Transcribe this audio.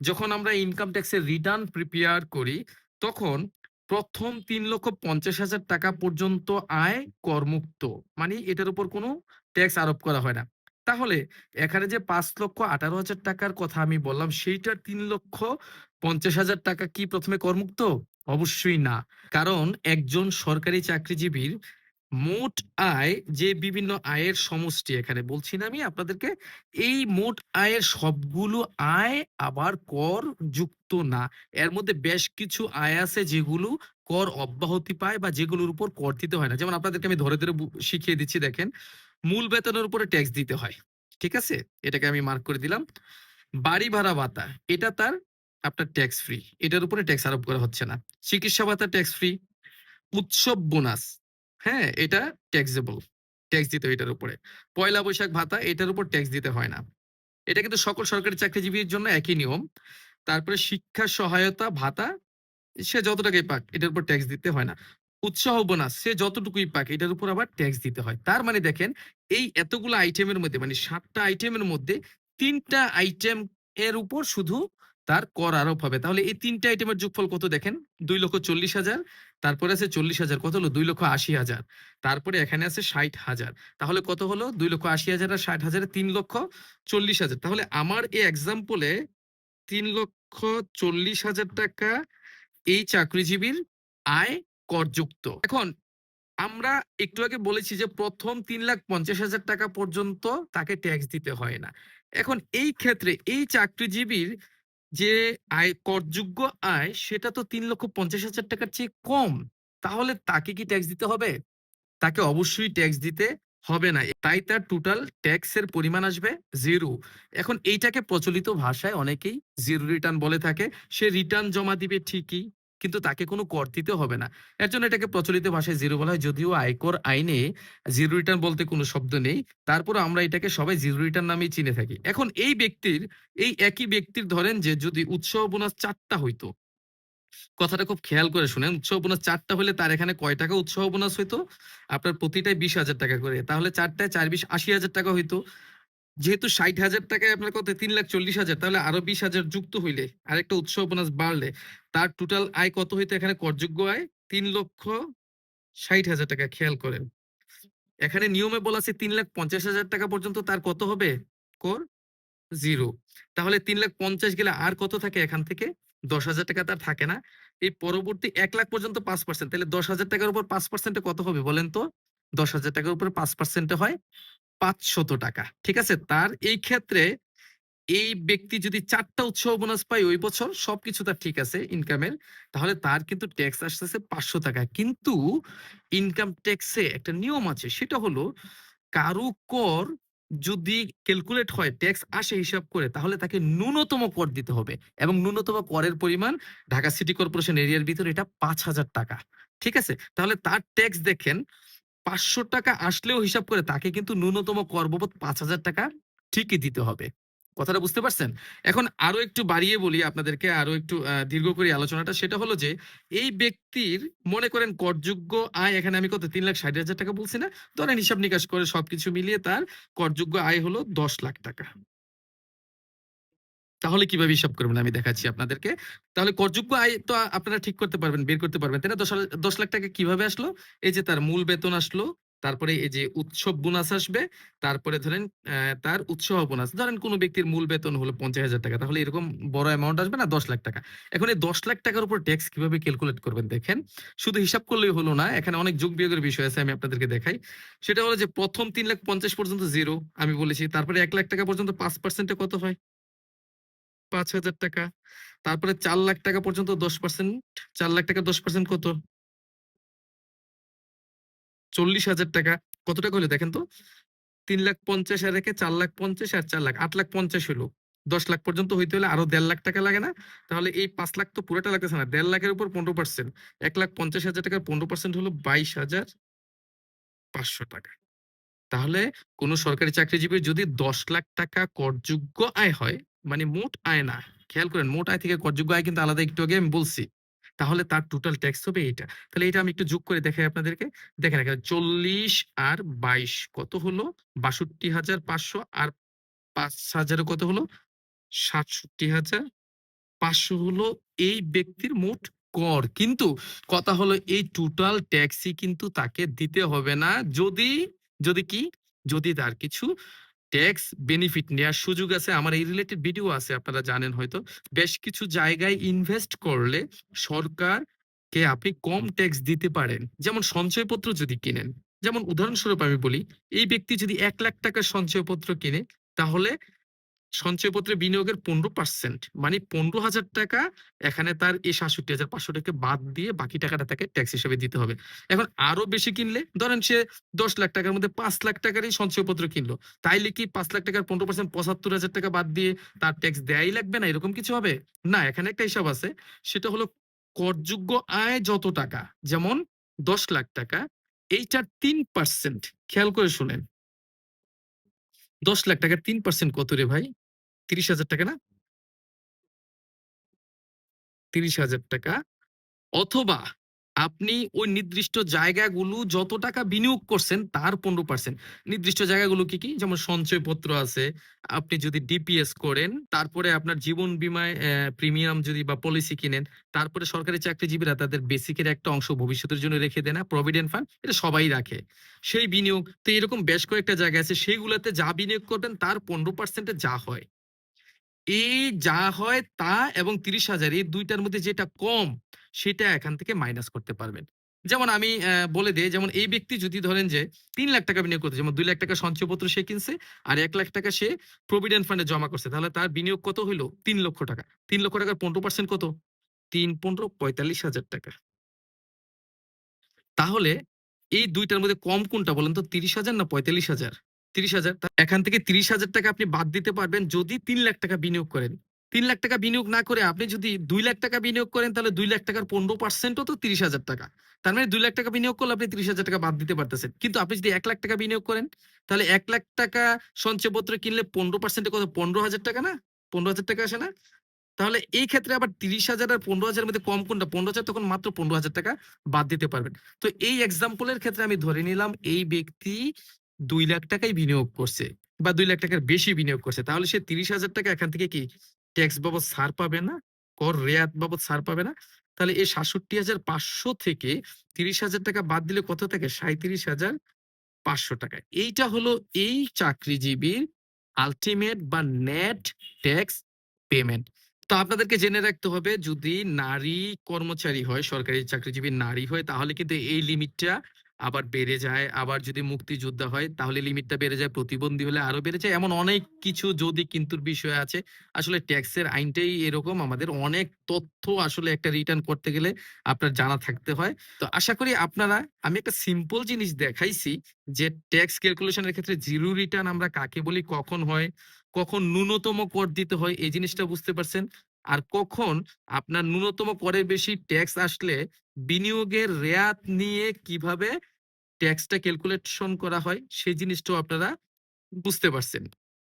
যখন আমরা ইনকাম ট্যাক্সের রিটার্ন প্রিপেয়ার করি, তখন ১ম ৩,৫০,০০০ টাকা পর্যন্ত আয় করমুক্ত। মানে এটার উপর কোনো ট্যাক্স আরোপ করা হয় না। তাহলে এখানে যে ৫,১৮,০০০ টাকার কথা আমি বললাম, সেইটার ৩,৫০,০০০ টাকা কি ১ম এ করমুক্ত? অবশ্যই না। কারণ একজন সরকারি চাকরিজীবীর মোট আয় যে বিভিন্ন আয়ের সমষ্টি এখানে বলছি না আমি আপনাদেরকে, এই মোট আয়ের সবগুলো আয় আবার কর যুক্ত না। এর মধ্যে বেশ কিছু আয় আছে যেগুলো কর অব্যাহতি পায় বা যেগুলোর উপর কর দিতে হয় না। যেমন আপনাদেরকে আমি ধরে, ধরে শিখিয়ে দিচ্ছি দেখেন। মূল বেতনের উপরে ট্যাক্স দিতে হয়। ঠিক আছে? এটাকে আমি মার্ক করে দিলাম। বাড়ি ভাড়া ভাতা এটা তার আপনার ট্যাক্স ফ্রি। এটার উপরে ট্যাক্স আরোপ করা হচ্ছে না। চিকিৎসা ভাতা ট্যাক্স ফ্রি। উৎসব বোনাস, হ্যাঁ? এটা ট্যাক্সেবল। ট্যাক্স দিতে হয় এটার উপরে। পয়লা বৈশাখ ভাতা এটার উপর ট্যাক্স দিতে হয় না। এটা কিন্তু সকল সরকারি চাকরিজীবীর জন্য একই নিয়ম। তারপরে শিক্ষা সহায়তা ভাতা, সে যত টাকাই পাক, এটার উপর ট্যাক্স দিতে হয় না। উৎসাহ বোনাস, সে যতটুকুই পাক, এটার উপর আবার ট্যাক্স দিতে হয়। তার মানে দেখেন, এই এতগুলো আইটেমের মধ্যে মানে সাতটা আইটেমের মধ্যে তিনটা আইটেম এর উপর শুধু তার কর আরোপ হবে। তাহলে এই ৩ টা আইটেমের যোগফল কত দেখেন? ২,৪০,০০০ তারপরে আছে ৪০,০০০ কত হলো? ২,৮০,০০০ তারপরে এখানে আছে ৬০,০০০ তাহলে কত হলো? ২,৮০,০০০ আর ৬০,০০০ এ ৩,৪০,০০০ তাহলে আমার এই এক্সাম্পল এ ৩,৪০,০০০ টাকা এই চাকরিজীবীর আয় করযুক্ত। এখন আমরা একটু আগে বলেছি যে ১ম ৩,৫০,০০০ টাকা পর্যন্ত তাকে ট্যাক্স দিতে হয় না। এখন এই ক্ষেত্রে এই চাকরিজীবীর যে আয় করযোগ্য আয় সেটা তো ৩,৫০,০০০ টাকার চেয়ে কম। তাহলে তাকে কি ট্যাক্স দিতে হবে? তাকে অবশ্যই ট্যাক্স দিতে হবে না। তাই তার টোটাল ট্যাক্সের পরিমাণ আসবে জিরো এখন এইটাকে প্রচলিত ভাষায় অনেকেই জিরো রিটার্ন বলে থাকে। সে রিটার্ন জমা দিবে ঠিকই, কিন্তু তাকে কোনো কর দিতে হবে না। এর জন্য এটাকে প্রচলিত ভাষায় জিরো বলা হয়। যদিও আয়কর আইনে জিরো রিটার্ন বলতে কোনো শব্দ নেই। তারপরেও আমরা এটাকে সবাই জিরো রিটার্ন নামেই চিনে থাকি। এখন এই ব্যক্তির এই একই ব্যক্তির ধরেন যে যদি উৎসব বোনাস চারটা হইতো। কথাটা খুব খেয়াল করে শুনেন। উৎসব বোনাস ৪ টা হইলে তার এখানে কয় টাকা উৎসব বোনাস হইতো? আপনার প্রতিটায় ২০,০০০ টাকা করে। তাহলে চারটায় চার বিশ আশি হাজার টাকা হইতো। যেহেতু ৬০,০০০ টাকায় আপনার কত ৩,৪০,০০০ তাহলে আরও ২০,০০০ যুক্ত হইলে আরেকটা উৎসব বোনাস বাড়লে তার টোটাল আয় কত হইতো এখানে করযোগ্য আয় ৩,৬০,০০০ টাকা খেয়াল করেন। এখানে নিয়মে বলা আছে ৩,৫০,০০০ টাকা পর্যন্ত তার কত হবে? কর জিরো তাহলে তিন লাখ পঞ্চাশ গেলে আর কত থাকে এখান থেকে? ১০,০০০ টাকা তার থাকে না। এই পরবর্তী ১,০০,০০০ পর্যন্ত পাঁচ পার্সেন্ট তাহলে ১০,০০০ টাকার উপর ৫% এ কত হবে বলেন তো? ১০,০০০ টাকার উপরে ৫% এ হয় ৫০০ টাকা। ঠিক আছে? তার এই ক্ষেত্রে এই ব্যক্তি যদি ৪ টা উৎসব বোনাস পায় ওই বছর, সবকিছু তার ঠিক আছে ইনকামের। তাহলে তার কিন্তু ট্যাক্স আসতেছে ৫০০ টাকা। কিন্তু ইনকাম ট্যাক্সে একটা নিয়ম আছে, সেটা হলো কারু কর যদি ক্যালকুলেট হয় ট্যাক্স আসে হিসাব করে, তাহলে তাকে ন্যূনতম কর দিতে হবে এবং ন্যূনতম করের পরিমাণ ঢাকা সিটি কর্পোরেশন এরিয়ার ভিতরে এটা ৫০০০ টাকা। ঠিক আছে? তাহলে তার ট্যাক্স দেখেন ৫০০ টাকা আসলেও হিসাব করে তাকে কিন্তু ন্যূনতম কর বাবদ ৫০০০ টাকা ঠিকই দিতে হবে। কথাটা বুঝতে পারছেন? এখন আরও একটু বাড়িয়ে বলি আপনাদেরকে আরও একটু দীর্ঘ করি আলোচনাটা। সেটা হলো যে এই ব্যক্তির মনে করেন করযোগ্য আয় এখানে আমি কত ৩,৬০,০০০ টাকা বলছি না? ধরেন হিসাব নিকাশ করে সবকিছু মিলিয়ে তার করযোগ্য আয় হলো ১০ লাখ টাকা। তাহলে কীভাবে হিসাব করবেন আমি দেখাচ্ছি আপনাদেরকে। তাহলে করযোগ্য আয় তো আপনারা ঠিক করতে পারবেন, বের করতে পারবেন, তাই না? দশ লাখ টাকা কীভাবে আসলো? এই যে তার মূল বেতন আসলো, তারপরে এই যে উৎসব বোনাস আসবে, তারপরে ধরেন তার উৎসাহ বোনাস। ধরেন কোন ব্যক্তির মূল বেতন হলো ৳৫০,০০০ তাহলে এরকম বড় অ্যামাউন্ট আসবে না ১০ লাখ টাকা। এখন এই ১০ লাখ টাকার উপর ট্যাক্স কীভাবে ক্যালকুলেট করবেন দেখেন। শুধু হিসাব করলেই হলো না। এখানে অনেক যোগ বিয়োগের বিষয় আছে আমি আপনাদেরকে দেখাই। সেটা হলো যে ১ম ৩,৫০,০০০ পর্যন্ত জিরো আমি বলেছি। তারপরে এক লাখ টাকা পর্যন্ত ৫% এ কত হয়? ৳৫,০০০ টাকা। তারপরে চার লাখ টাকা পর্যন্ত দশ পার্সেন্ট চার লাখ টাকা দশ পার্সেন্ট কত? ৳৪০,০০০ টাকা। কত টাকা হইল দেখেন তো? ৩,৫০,০০০ আর একে ৪,৫০,০০০ আর ৪,০০,০০০ ৮,৫০,০০০ হইল। ১০ লাখ পর্যন্ত হইতে হলে আরও দেড় লাখ টাকা লাগে না? তাহলে এই পাঁচ লাখ তো পুরোটা লাগতেছে না। দেড় লাখের উপর ১৫% ৳১,৫০,০০০ টাকার ১৫% হলো ৳২২,৫০০ টাকা। তাহলে কোন সরকারি চাকরিজীবীর যদি ১০ লাখ টাকা করযোগ্য আয় হয়, মানে মোট আয় না। খেয়াল করেন মোট আয় থেকে করযোগ্য আয় কিন্তু আলাদা একটু আগে আমি বলছি। তাহলে তার টোটাল ট্যাক্স হবে এটা তাহলে এটা আমি একটু যোগ করে দেখাই আপনাদেরকে। দেখেন এখানে ৪০ আর ২২ কত হলো? ৬২,৫০০ আর ৫,০০০ এ কত হলো? ৬৭,০০০ 500 হলো এই ব্যক্তির মোট কর। কিন্তু কথা হলো এই টোটাল ট্যাক্সই কিন্তু তাকে দিতে হবে না। যদি, যদি কি? যদি তার কিছু ট্যাক্স বেনিফিট নেওয়ার সুযোগ আছে। আমার এই রিলেটেড ভিডিও আছে আপনারা জানেন হয়তো। বেশ কিছু জায়গায় ইনভেস্ট করলে সরকার কে আপনি কম ট্যাক্স দিতে পারেন। যেমন সঞ্চয়পত্র যদি কিনেন। যেমন উদাহরণস্বরূপ আমি বলি, এই ব্যক্তি যদি এক লাখ টাকার সঞ্চয়পত্র কিনে তাহলে সঞ্চয়পত্রে বিনিয়োগের ১৫% মানে ৳১৫,০০০ এখানে তার এই ৳৬৭,৫০০ বাদ দিয়ে বাকি টাকাটা তাকে ট্যাক্স হিসেবে দিতে হবে। এখন আরও বেশি কিনলে ধরেন সে দশ লাখ টাকার মধ্যে ৳৫,০০,০০০ রই সঞ্চয়পত্র কিনলো। তাইলে কি পাঁচ লাখ টাকার পনেরো পার্সেন্ট পঁচাত্তর হাজার টাকা বাদ দিয়ে তার ট্যাক্স দেয়াই লাগবে না এরকম কিছু হবে? না, এখানে একটা হিসাব আছে। সেটা হলো করযোগ্য আয় যত টাকা যেমন দশ লাখ টাকা এইটার তিন পার্সেন্ট খেয়াল করে শুনেন। দশ লাখ টাকার তিন পার্সেন্ট কত রে ভাই? ৳৩০,০০০ না? ৳৩০,০০০ অথবা আপনি ওই নির্দিষ্ট জায়গাগুলো যত টাকা বিনিয়োগ করছেন তার ১৫% নির্দিষ্ট জায়গাগুলো কি, কি? যেমন সঞ্চয়পত্র আছে। আপনি যদি ডিপিএস করেন, তারপরে আপনার জীবন বিমায় প্রিমিয়াম যদি বা পলিসি কিনেন, তারপরে সরকারি চাকরিজীবীরা তাদের বেসিকের একটা অংশ ভবিষ্যতের জন্য রেখে দেয় না? প্রভিডেন্ট ফান্ড এটা সবাই রাখে। সেই বিনিয়োগ তো এরকম বেশ কয়েকটা জায়গা আছে সেইগুলোতে যা বিনিয়োগ করবেন তার পনেরো পার্সেন্টে যা হয় এই যা হয় তা এবং ৩০,০০০ এই দুইটার মধ্যে যেটা কম সেটা এখান থেকে মাইনাস করতে পারবেন। যেমন আমি বলে দেই যেমন এই ব্যক্তি যদি ধরেন যে তিন লাখ টাকা বিনিয়োগ করতে যেমন দুই লাখ টাকা সঞ্চয়পত্র সে কিনছে আর এক লাখ টাকা সে প্রভিডেন্ট ফান্ডে জমা করছে। তাহলে তার বিনিয়োগ কত হইল তিন লক্ষ টাকা তিন লক্ষ টাকার পনেরো পার্সেন্ট কত? ৩, ১৫ ৳৪৫,০০০ তাহলে এই দুইটার মধ্যে কম কোনটা বলেন তো ৩০,০০০ না ৪৫,০০০? ৩০,০০০ তা এখান থেকে ৳৩০,০০০ আপনি বাদ দিতে পারবেন যদি তিন লাখ টাকা বিনিয়োগ করেন। তিন লাখ টাকা বিনিয়োগ না করে আপনি যদি দুই লাখ টাকা বিনিয়োগ করেন তাহলে ৳২,০০,০০০ র ১৫% ও তো ৳৩০,০০০ তার মানে দুই লাখ টাকা বিনিয়োগ করলে আপনি ৳৩০,০০০ বাদ দিতে পারতেছেন। কিন্তু আপনি যদি এক লাখ টাকা বিনিয়োগ করেন তাহলে ৳১,০০,০০০ সঞ্চয়পত্র কিনলে ১৫% এ কত ৳১৫,০০০ না? ৳১৫,০০০ আসে না? তাহলে এই ক্ষেত্রে আবার ৩০,০০০ আর ১৫,০০০ এর মধ্যে কম কোনটা? ১৫,০০০ তখন মাত্র ৳১৫,০০০ বাদ দিতে পারবেন। তো এই এক্সাম্পলের ক্ষেত্রে আমি ধরে নিলাম এই ব্যক্তি ৳২,০০,০০০ ই বিনিয়োগ করছে বা দুই লাখ টাকার বেশি বিনিয়োগ করছে। তাহলে সে ৳৩০,০০০ এখান থেকে কি ট্যাক্স বাবদ ছাড় পাবে না? কর রেয়াত বাবদ ছাড় পাবে না? তাহলে এই ৳৬৭,৫০০ থেকে ৳৩০,০০০ বাদ দিলে কত থাকে? ৳৩৭,৫০০ এইটা হলো এই চাকরিজীবীর আলটিমেট বা নেট ট্যাক্স পেমেন্ট। তো আপনাদেরকে জেনে রাখতে হবে যদি নারী কর্মচারী হয়, সরকারি চাকরিজীবী নারী হয় তাহলে কিন্তু এই লিমিটটা আবার বেড়ে যায়। আবার যদি মুক্তিযোদ্ধা হয় তাহলে লিমিটটা বেড়ে যায়। প্রতিবন্ধী হলে আরও বেড়ে যায়। এমন অনেক কিছু যদি কিন্তুর বিষয় আছে। আসলে ট্যাক্সের আইনটাই এরকম আমাদের অনেক তথ্য আসলে একটা রিটার্ন করতে গেলে আপনার জানা থাকতে হয়। তো আশা করি আপনারা আমি একটা সিম্পল জিনিস দেখাইছি যে ট্যাক্স ক্যালকুলেশনের ক্ষেত্রে জিরো রিটার্ন আমরা কাকে বলি, কখন হয়, কখন ন্যূনতম কর দিতে হয় এই জিনিসটা বুঝতে পারছেন। আর কখন আপনার ন্যূনতম করের বেশি ট্যাক্স আসলে বিনিয়োগের রেয়াত নিয়ে কীভাবে ট্যাক্সটা ক্যালকুলেশন করা হয় সেই জিনিসটাও আপনারা বুঝতে পারছেন।